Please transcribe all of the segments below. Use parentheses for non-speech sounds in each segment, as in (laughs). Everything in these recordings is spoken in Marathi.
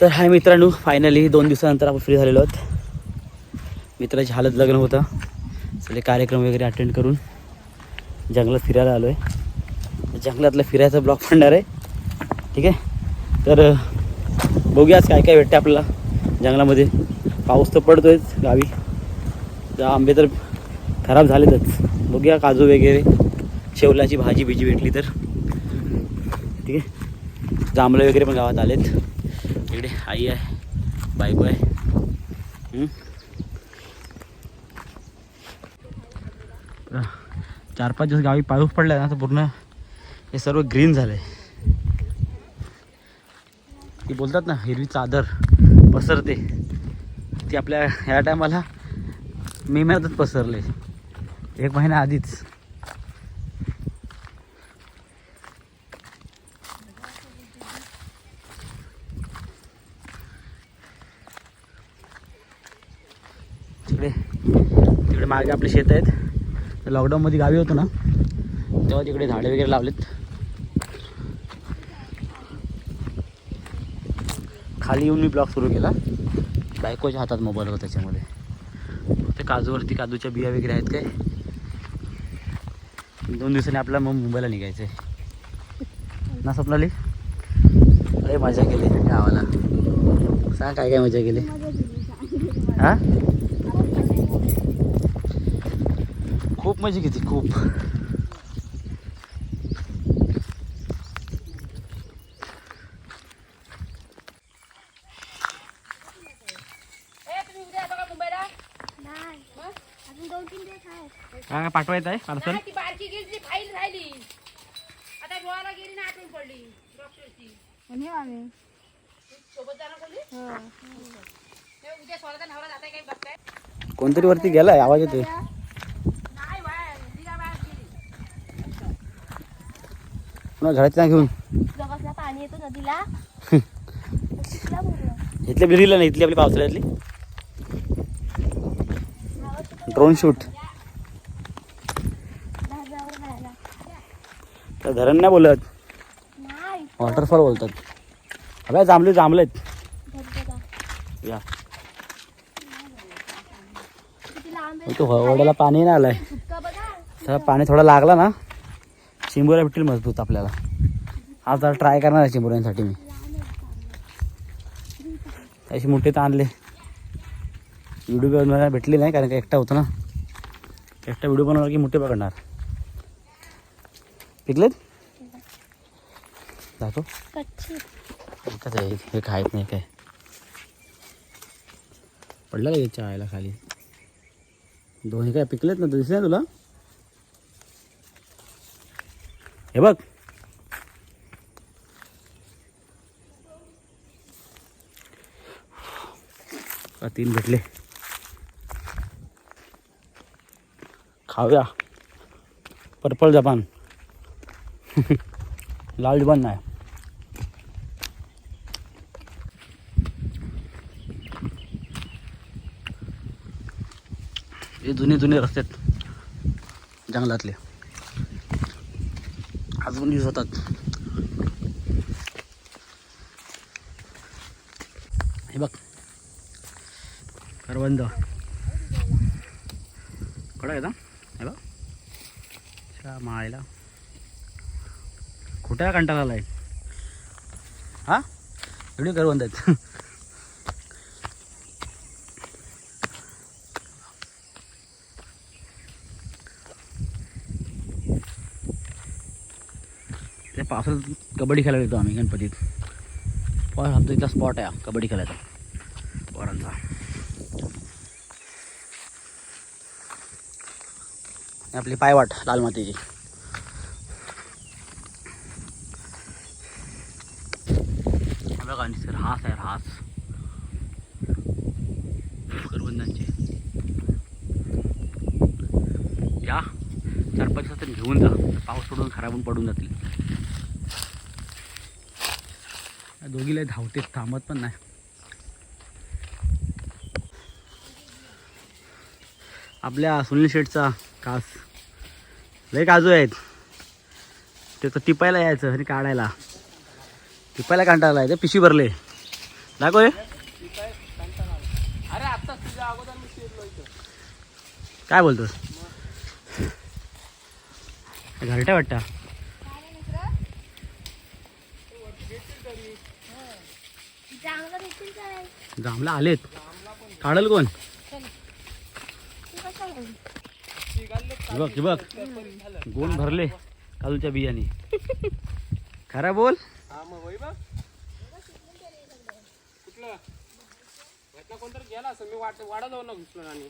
तर हाय मित्रांनो फायनली दोन दिवसानंतर आपण फ्री झालेलो आहोत. मित्राची हालत लग्न होतं. सगळे कार्यक्रम वगैरे अटेंड करून जंगलात फिरायला आलो आहे जंगलातला फिरायचा ब्लॉग पडणार आहे. ठीक आहे? तर बघूया आज काय काय भेटते आपल्याला जंगलामध्ये. पाऊस तर पडतोयच गावी. तर आंबे तर खराब झालेतच. बघूया काजू वगैरे शेवलाची भाजी बिजी भेटली तर. ठीक आहे? जांभळं वगैरे पण गावात आलेत. इकडे आई आहे बायको आहे. चार पाच दिवस गावी पाऊस पडला ना तर पूर्ण हे सर्व ग्रीन झालं आहे ती बोलतात ना हिरवी चादर पसरते. ती आपल्या ह्या टायमाला मे महिन्यातच पसरले. एक महिना आधीच तिकडे तिकडे मागे आपले शेत आहेत. लॉकडाऊनमध्ये गावी होतो ना. तेव्हा तिकडे झाडे वगैरे लावलेत. खाली येऊन मी ब्लॉग सुरू केला. बायकोच्या हातात मोबाईल होता त्याच्यामध्ये. ते काजूवरती काजूच्या बिया वगैरे आहेत काय? दोन दिवसांनी आपल्याला मग मुंबईला निघायचं आहे ना स्वप्नाली? अरे मजा केली गावाला. सांग काय काय मजा केली? हा? खूप. मजा घेतली खूप नाही. अजून दोन तीन दिवस आहेत काय पाठवायचं आहे? पार्सल? नाही, ती बारकी गेली ती फाईल राहिली. आता गोवाला गेली ना आठवण पडली. डॉक्टरची. आम्ही. सोबत जाणार बोलली हो. ते उद्या स्वतःचा नवरा जाताय काही बघताय? कोणतरी वरती गेलाय आवाज येतोय नाही बाहेर तिला बाहेर गेली पुन्हा घराच्या घेऊन. जगासला पाणी येतो नदीला. तिला बोललो. इथल्या बिल्डिंगला नाही इथली आपली पावसाळ्यातली. Drone shoot. तर धरण नाही बोलत. नाही वॉटरफॉल बोलतात. अबे जांभले जांभलेत धबधबा या. किती लांब आहे? तो ओढ्याला पाणी नाही आलंय. सुटका बघा. पाणी थोडा लागला ना. चिंबोऱ्या भेटतील मजबूत आपल्याला. आज जरा ट्राय करणार आहे चिंबोऱ्यांसाठी मी. अशी मोठे तर आणले. व्हिडिओ बनवायला भेटली नाही कारण का एकटा होतो ना. एकटा व्हिडिओ बनवला की मोठे पकडणार. पिकलेत? आहे हे खायत नाही काय. पडलं का याच्या आयला खाली? दोन्ही काय पिकलेत ना? दिसले तुला? हे बघ. का तीन भेटले. खाऊया. Purple Japan. (laughs) लाल जपान नाही. हे जुने जुने रस्ते आहेत जंगलातले. अजून यूज होतात. हे बघ. करवंद. कडा आहे ना? हे बघ. अच्छा माळेला. कुठे कंटाळा आलाय? हा? एवढी करवंद आहेत. (laughs) पावसाळ्यात कबड्डी खेळायला येतो आम्ही गणपतीत. पण आमचा इथला स्पॉट आहे कबड्डी खेळायचा. पोरांचा. आपली पायवाट लाल मातीची. बघा आणि सर हास आहे हास. करवंदांचे या चार पाच दिवसात तरी घेऊन जा. पाऊस पडून खराब पडून जातील या दोघीला धावते थांबत पण नाही. आपल्या सुनील शेठचा कास. लय काजू आहेत. ते तर टिपायला यायचं आणि काढायला. टिपायला कंटाळा आहे पिशवी भरले. दाखव काय बोलतोस? घरट्या वाटतं चांगलं भेटतील काय जांभला आलेत. काढल कोण? बघ बघ. गोण भरले काजूच्या बियाने खरा बोल. हा मग वही बघ कुठलं घटना कोणतरी गेला असं मी वाट वाडा जाऊन ना घुसलो आणि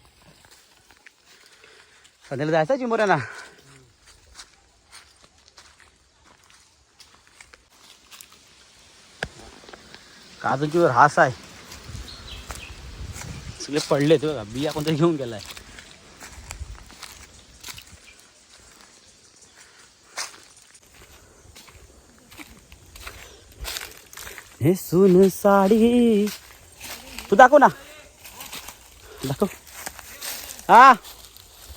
संध्याला जायचं चिंबोऱ्याला काजूची वर हास आहे. सगळे पडलेत बघा. बिया कोणतरी घेऊन गेलाय. हे सुन साडी. तू दाखव ना. दाखव. हा.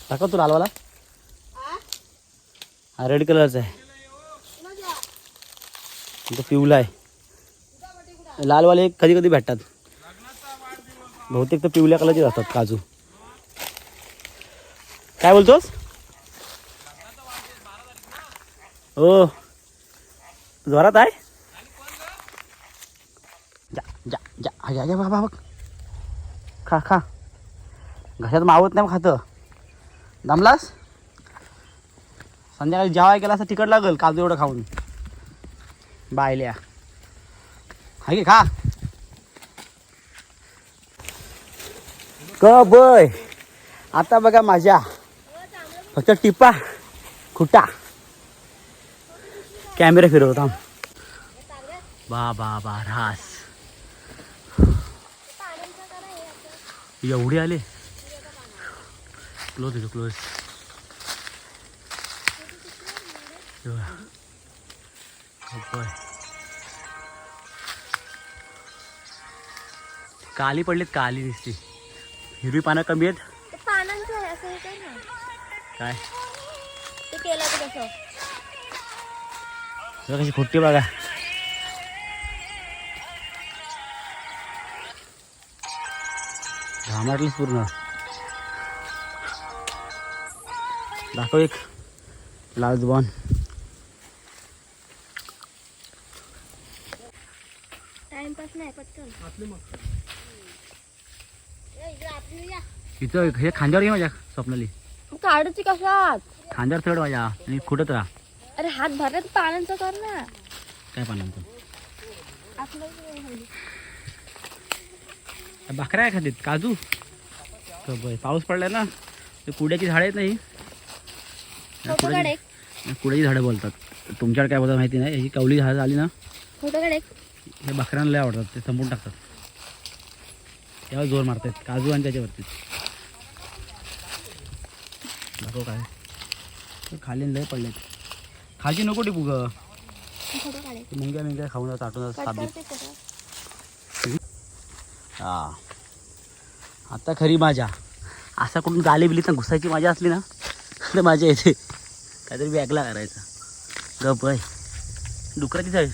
दाखव तू लालवाला हा रेड कलरचा आहे. तो पिवला आहे. लालवाले कधी कधी भेटतात. बहुतेक तर पिवल्या कलरचे असतात काजू. काय बोलतोस? हो. जोरात आहे? जा जा जा हा, जा बाबा बघ खा खा. घशात मावत नाही खातं. दमलास? संध्याकाळी जेवाय गेला असं तिकट लागल काजू एवढं खाऊन. बायल्या. हाय की खा क बय आता बघा माझ्या फक्त टिपा खुटा कॅमेरा फिरवत बा बा बा रास. एवढे आले क्लोज क्लोज काली पडलीत काली दिसते. हिरवी पानं कमी आहेत. काय? कशी खोटी बघा. घामाटलीच पूर्ण. दाखव एक. लाल जुबान टाइमपास नाही पटकन ए, इकडे आतमध्ये इथं हे खांद्यावर घे माझ्या स्वप्नाली. काढूची कशात? खांद्यावर चढ माझ्या आणि खुटत राहा. अरे हात भरला तर पानांचं कर ना. काय राहिली. बकऱ्या आहे खातीत काजू. पाऊस पडलाय ना ते कुड्याची झाडं आहेत नाही फोटो काढ एक. कुड्याची झाडं बोलतात. तुमच्याकडे काय बोलतात माहिती नाही ही कवली झाडं आली ना फोटो काढ एक. हे बकऱ्यांना लय आवडतात ते संपून टाकतात. तेव्हा जोर मारतात काजू आणि त्याच्यावरती. नको काय? ते खाली लय पडलेत. खालची नको टिपू ग. मुंग्या मिंग्या खाऊन चाटून साबी हा. आता खरी माझ्या. असा कुठून गाली बिलीत ना घुसायची मजा असली ना तर मजा येते काहीतरी बॅगला करायचा. गप बाय डुकराची झाली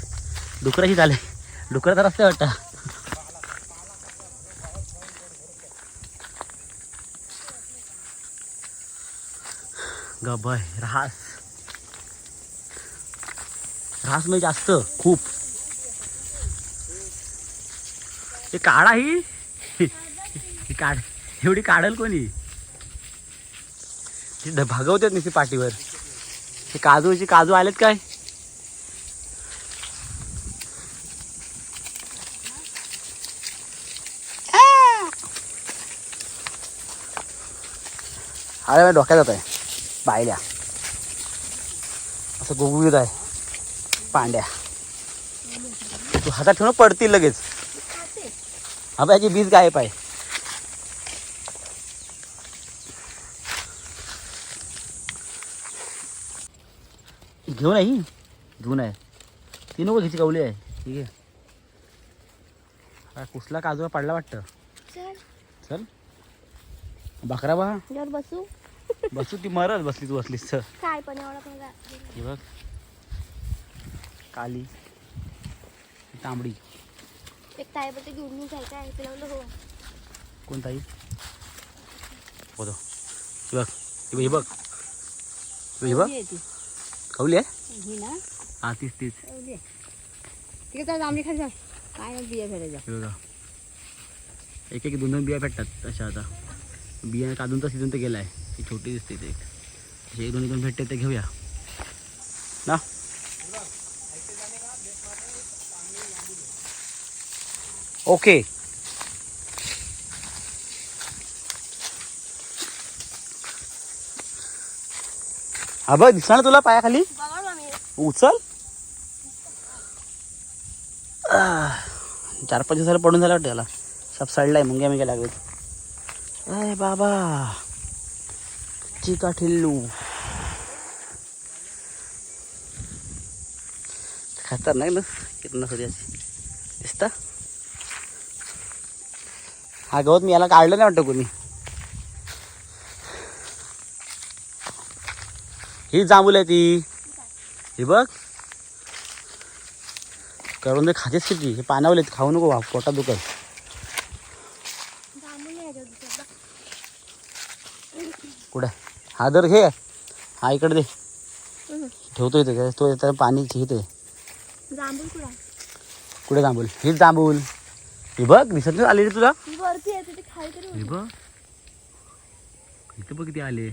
डुकराची झाले डुकराचा रस्ता वाटतं. गबय. रास रास म्हणजे जास्त खूप. हे काढा ही काढ. एवढी काढल कोणी? ते भागवतात नुसती पाठीवर हे काजूचे काजू आलेत काय? अरे माझ्या डोक्यात जात आहे पाहिल्या. असं गुगुगीत आहे. पांड्या. तू हातात ठेवून पडतील लगेच. हा याची बीज गायब आहे. घेऊन आहे ही घेऊन आहे ती नको घ्यायची कवली आहे. ठीक आहे. कुसला काजूला पडला वाटतं. चल. बकरा बा. बसू. बसू ती मरल बसली तू बसलीस चल काय पण एवढा पण हे बघ. काली. तांबडी. एक ताई बोलते घेऊन मी जायचं आहे तिला म्हणलं हो. कोणताही होतो हे बघ. हे बघ हे बघ. हे बघ. कवली आहे ही ना. हा तीच तीच. ठीक आहे आमची खाली जा काय नाही बिया फेरायच्या हे बघा. एक एक दोन दोन बिया भेटतात तशा आता. बिया काढून तर सीझन तर गेला आहे ती छोटी दिसते ते एक. दोन एक दोन भेटते ते घेऊया. ना? ओके. हा बघ दिसला ना तुला पायाखाली? उचल. आह, चार पाच दिवसाला पडून झाला वाटतं त्याला सब सडलाय मुंग्या मुंग्या लागलेत. अय बाबा. चिका ठिल्लू खतरनाक ना? कितना सूर्याची दिसता? हा गवत मी याला काढलं नाही वाटतं कोणी. ही जांभूल आहे ती. हे बघ. करून ते खातेच किती? हे पानावलेत खाऊ नको बा, पोटात दुखत जांभूळ नाही याच्यावर दुसरा. कुठं हा दर घे. हा इकडे दे. ठेवतो इथे काय तो त्याला पाणी घेते कुठं जांभूल हीच जांभूल हे बघ दिसत नाही आले रे तुला? ती तरी हे बघ. इथं बघ किती आले.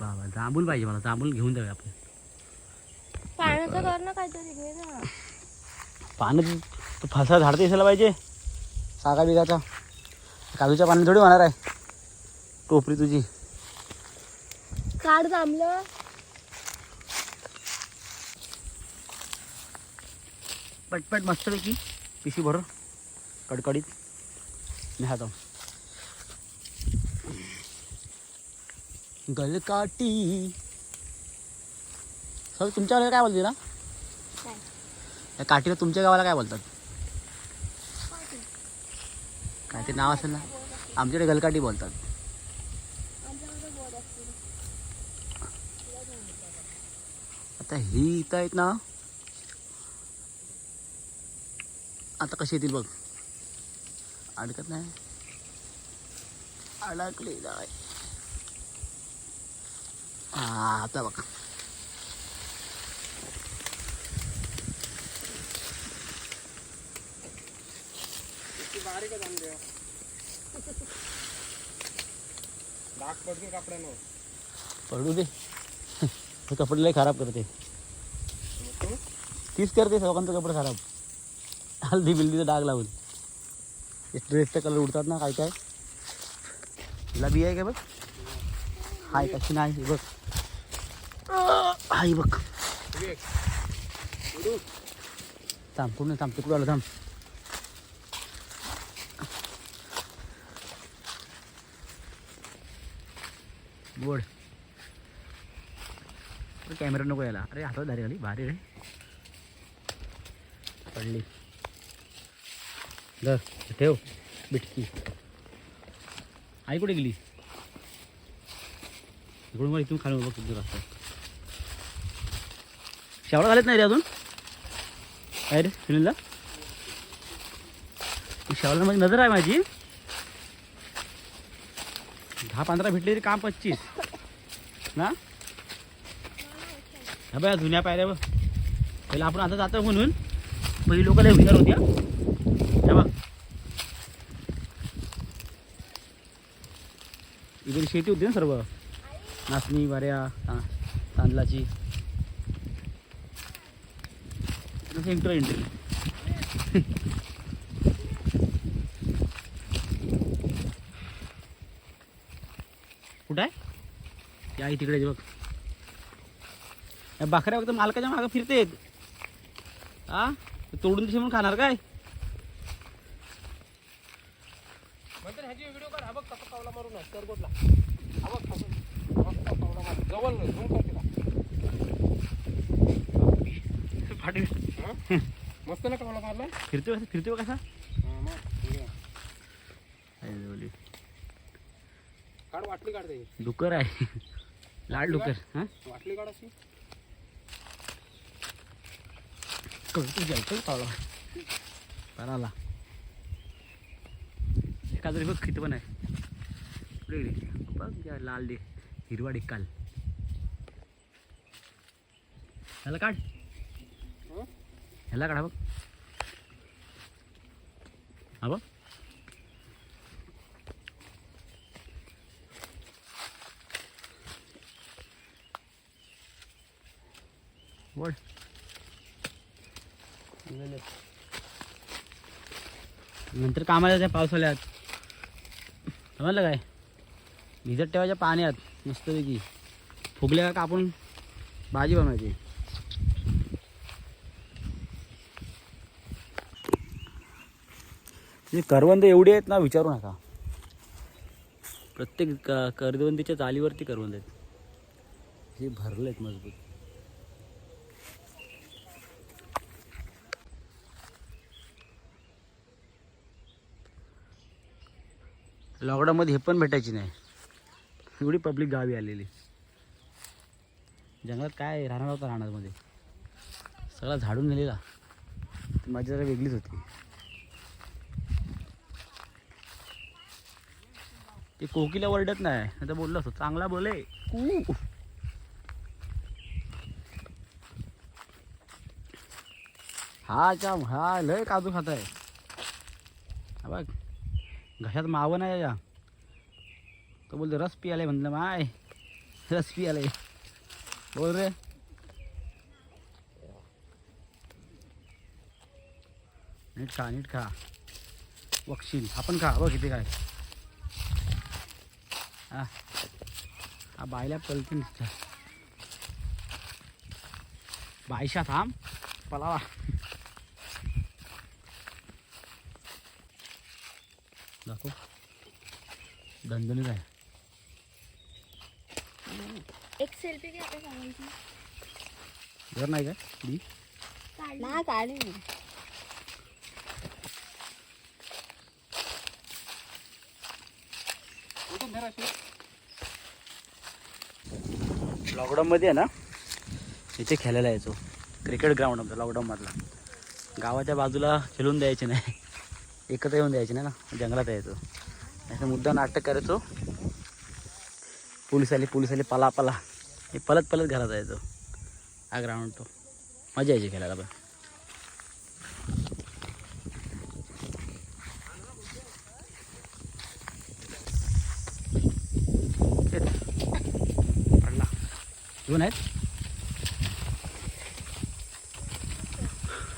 बाबा जांभूल पाहिजे मला. जांभूल घेऊन जाऊया आपण. पाण्याचं कर ना काहीतरी घे ना पानं तू फसा झाडते दिसायला पाहिजे. सागा बिगाचा. काजूच्या पाण्यात थोडी होणार आहे. टोपरी तुझी. काढ जांभलं पटपट मस्तपैकी पिशी भर कडकडीत मी हात गलकाटी सर तुमच्या गावाला काय बोलते ना? या काठीला तुमच्या गावाला काय बोलतात? काय ते? नाव असेल ना? आमच्याकडे गलकाटी बोलतात. आता ही इथं आहेत ना. आता कशी येतील बघ. अडकत नाही. अडकले जाय. हा आता बघ. पडू दे. कपडे लय खराब करते. तीच करते लोकांचं कपडे खराब. हल्दी बिल्दीचा डाग लावून. ड्रेसचा कलर उडतात ना काय काय? तिला बी आहे का बघ? हाय कशी नाही बघ. हाय बघ. थांब पूर्ण थांब तिकडं आलं थांब. बोड कॅमेरा नको याला अरे हातात धारी आली. भारी रे. पडली धर ठेव बिटकी. आई कुठे गेली? इकडून मला इथून खाली बघ दूर असतात शेवडा घालत नाही रे अजून? काय रे सुनीलला? शेवला माझी नजर आहे माझी. दहा पंधरा भेटले तरी काम पच्चीस. ना? हा बघ जुन्या पायऱ्या बघ. पहिला आपण आता जातो म्हणून. पहिली लोक लय हुशार होती हे. इकडे शेती होती ना सर्व? नाचणी वाऱ्या तांदळाची. एंट्री एंट्री कुठं आहे? ती आई तिकडे बघ. या बाकऱ्या फक्त मालकाच्या मागं फिरतेत. आ तोडून दिसे म्हणून खाणार काय? म्हणते ह्याची व्हिडिओ काढ. हा बघ कसा पावला मारून आहे. सरगोटला हा बघ कसं मस्त पावला मारून. जवळ झूम कर तिला फाटी? मस्त ना पावला मारला? फिरतो कसा? फिरतो कसा. काढ वाटली काढ आहे. लाड डुकर हा? वाटली काढ अशी. एका तरी बघ किती पण आहे बघ लाल डे हिरवा डिक्काल ह्याला काढ ह्याला काढा बघ हा बघ वळ नंतर कामाला पावसाळ्यात समजलं काय? भिजत ठेवायच्या पाण्यात मस्तपैकी. फुगल्या का कापून भाजी बनवायची. म्हणजे करवंद एवढी आहेत ना विचारू नका. प्रत्येक क करवंदीच्या चालीवरती करवंद आहेत. हे भरले आहेत मजबूत. लॉकडाऊनमध्ये हे पण भेटायची नाही. एवढी पब्लिक गावी आलेली. जंगलात काय राहणार होता राहणारमध्ये? सगळा झाडून नेलेला ती माझी जरा वेगळीच होती. ते कोकिला वरडत नाही आता बोललं बोललो असतो चांगला बोले कू हा चाम हा लय काजू खात आहे बघ. घशात मावं नाही या. तो बोलतो रस पियालाय म्हणलं माय रस पियालाय बोल रे. नीट खा नीट खा. बघशील आपण खा. बघ किती काय. हा. हा बायला पलती नुसतं बायशा थांब. पलावा. दाखव. दणदणीत आहे. एक सेल्फी घ्या आता सगळ्यांची घर नाही का? दी ना काढली लॉकडाऊनमध्ये आहे ना इथे खेळायला यायचो. क्रिकेट ग्राउंड आमचा लॉकडाऊनमधला गावाच्या बाजूला खेळून द्यायचे नाही. एकत्र येऊन द्यायचे नाही ना जंगलात यायचो. असं मुद्दा नाटक करायचो. पोलीस आले पोलीस आले पला पला हे पलत पलत घरात जायचो हा ग्राउंड तो. मजा यायची खेळायला पण. घेऊन पडला आहेत.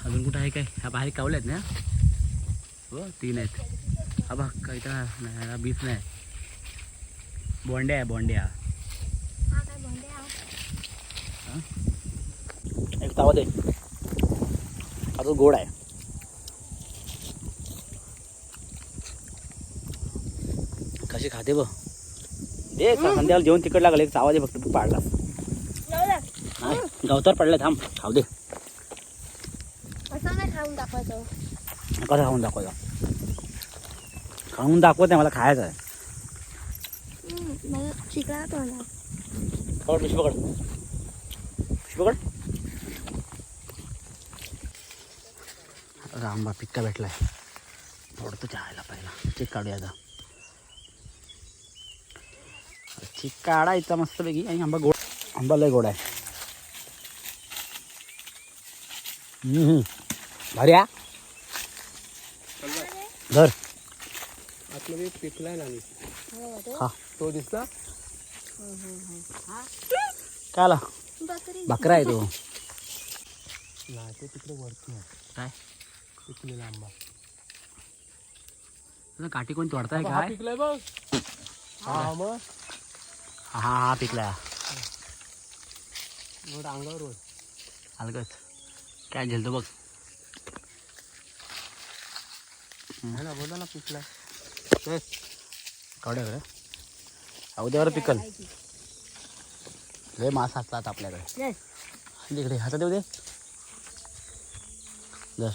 अजून कुठं आहे काय? ह्या बाहेर कावल्या आहेत ना. हो तीन आहेत. हा बघ काय नाही हा बीच नाही. बोंड्या आहे बोंड्या. एक तावा दे. हा तो गोड आहे. कशी खाते बघ. दे संध्याकाळ जेवण तिकट लागलं एक चावा दे फक्त तू पाडला. हा? गवतावर पडला थांब खाऊ दे. नाही खाऊन दाखवायचं. कसं खाऊन दाखवायचा खाऊन दाखवत नाही मला खायचं आहे. मला पकड पकड. पकड. आंबा पिक्का भेटलाय. फोडतो चहायला पहिला. चिक काढूया आता चिक काढायचा मस्तपैकी. आणि आंबा गोड आंबा लय गोड आहे. हम्म, हम्म. भारी हा. धर. आतमध्ये पिकलाय ना मी. खा तो दिसला? काय आला बकरी. बकरा आहे तो. नाही ते तिकडे वरती आहे. काय? पिकलेला आंबा. तुझं काठी कोणती वाढताय हा काय? पिकलाय बघ. हा मग? हा हा हा पिकला वर अंगावर वर अलगच काय झेलतो बघ. ना बोला ना पिकलाय. कावड्या का उद्यावर पिकल. लय मास असतात आपल्याकडे. इकडे हातात देऊ दे. दर.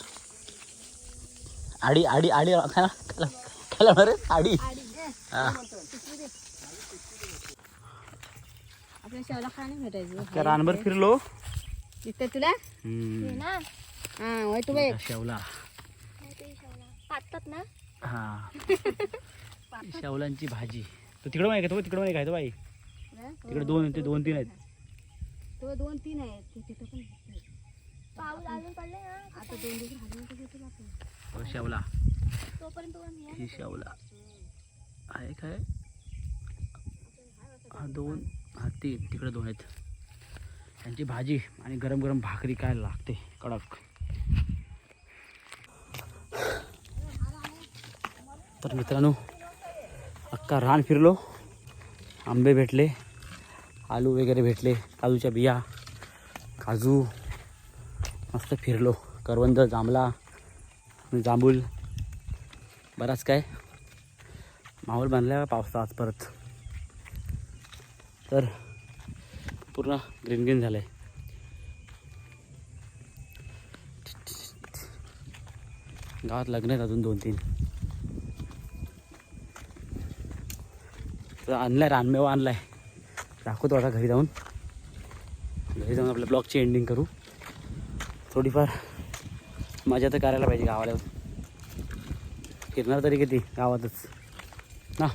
आडी आडी आडी खायला खायला खायला बरं आडी. हा. आपल्या शेवला खाणे भेटायचं त्या रानभर फिरलो. दिसतंय तुला. ना? हा वय तू बघ. शेवला. नाही ते पाचतात ना? हा. शेवलांची भाजी. तो तिकडं नाही का? तो तिकडं नाही काय तो बाई. तिकडे दोन ते दोन तीन आहेत. तो दोन तीन आहेत. ते तिथं पण पाऊस अजून पडले ना आता दोन दिवस घालून तर घेतो आपण हो, शेवला. ही शेवला. आहे काय? हा दोन. हा तीन. तिकडे दोन आहेत. त्यांची भाजी आणि गरम गरम भाकरी काय लागते? कडक. तर मित्रांनो अख्खा रान फिरलो. आंबे भेटले आलू वगैरे भेटले काजूच्या बिया काजू मस्त फिरलो. करवंद जांभळा जांभूल बराच काय. माहोल बांधला पावसा आज परत. तर पूर्ण ग्रीन ग्रीन झालं आहे गावात लग्न आहेत अजून दोन तीन. तर आणलाय रानमेवा आणलाय. दाखवतो आता घरी जाऊन. घरी जाऊन आपल्या ब्लॉगची एंडिंग करू. थोडीफार मजा तर करायला पाहिजे गावाला. फिरणार तरी किती? गावातच. ना?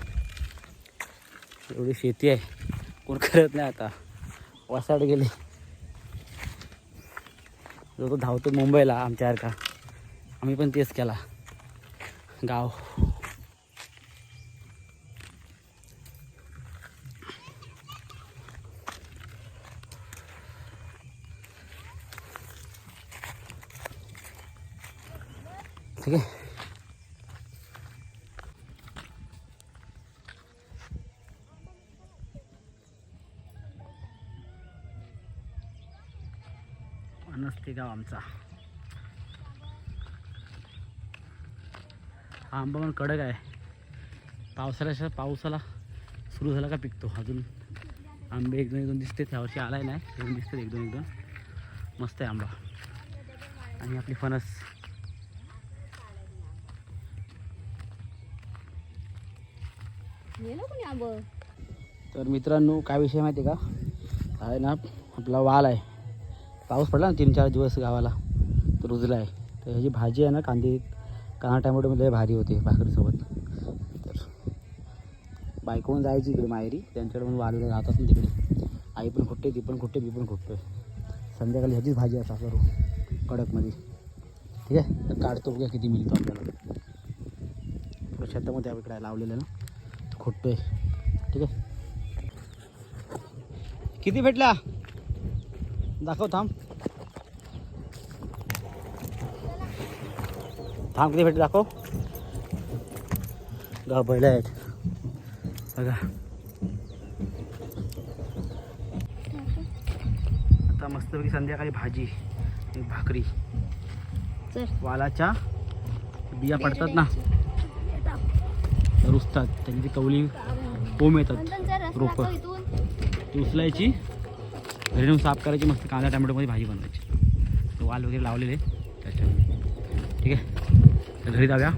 एवढी शेती आहे. कोण करत नाही आता. वसाड गेले. जो तो धावतो मुंबईला आमच्यासारखा आम्ही पण तेच केला. गाव. ठीक आहे. नसते गाव आमचा. हा आंबा पण कडक आहे. पावसाळ्याच्या पावसाला सुरू झाला का पिकतो. अजून आंबे एक दोन एक दोन दिसते त्यावर्षी आलाय नाही दोन दिसतात एक दोन एक दोन. मस्त आहे आंबा. आणि आपली फणस. गेलो कोणी आंब तर मित्रांनो काय विषय माहिती आहे का? आहे ना आपला वाल आहे. पाऊस पडला ना तीन चार दिवस गावाला तर रुजला आहे. तर ह्याची भाजी आहे ना कांदे कांदा टॅमॅटोमध्ये भारी होते भाकरीसोबत. तर बायकोहून जायची इकडे माहेरी त्यांच्याकडे म्हणून वाल राहतात ना तिकडे. आई पण खुटते ती पण खुटते मी पण खुटतोय संध्याकाळी ह्याचीच भाजी असा करू कडकमध्ये. ठीक आहे? तर काढतो बघा किती मिळतो आपल्याला. शेतामध्ये इकडे लावलेलं ना. खुटतोय ठीक आहे? किती भेटला दाखव थांब. थांब किती भेटले दाखव. गा बैल आहेत. बघा. आता मस्तपैकी संध्याकाळी भाजी आणि भाकरी. वालाच्या बिया पडतात ना? रुजतात त्यांची कवली कोंब येतात नंतर रोपं. ती उचलायची घरी नेऊन साफ करायची मस्त कांदा टॅमॅटोमध्ये भाजी बनवायची. वाल वगैरे लावलेले त्याच्या ठीक आहे. तर घरी जाऊया.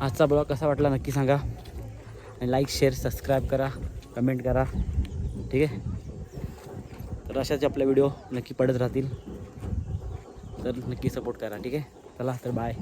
आजचा ब्लॉग कसा वाटला नक्की सांगा. आणि लाईक शेअर सबस्क्राईब करा कमेंट करा. ठीक आहे? तर अशाच आपले व्हिडिओ नक्की पडत राहतील. तर नक्की सपोर्ट करा ठीक आहे? चला तर बाय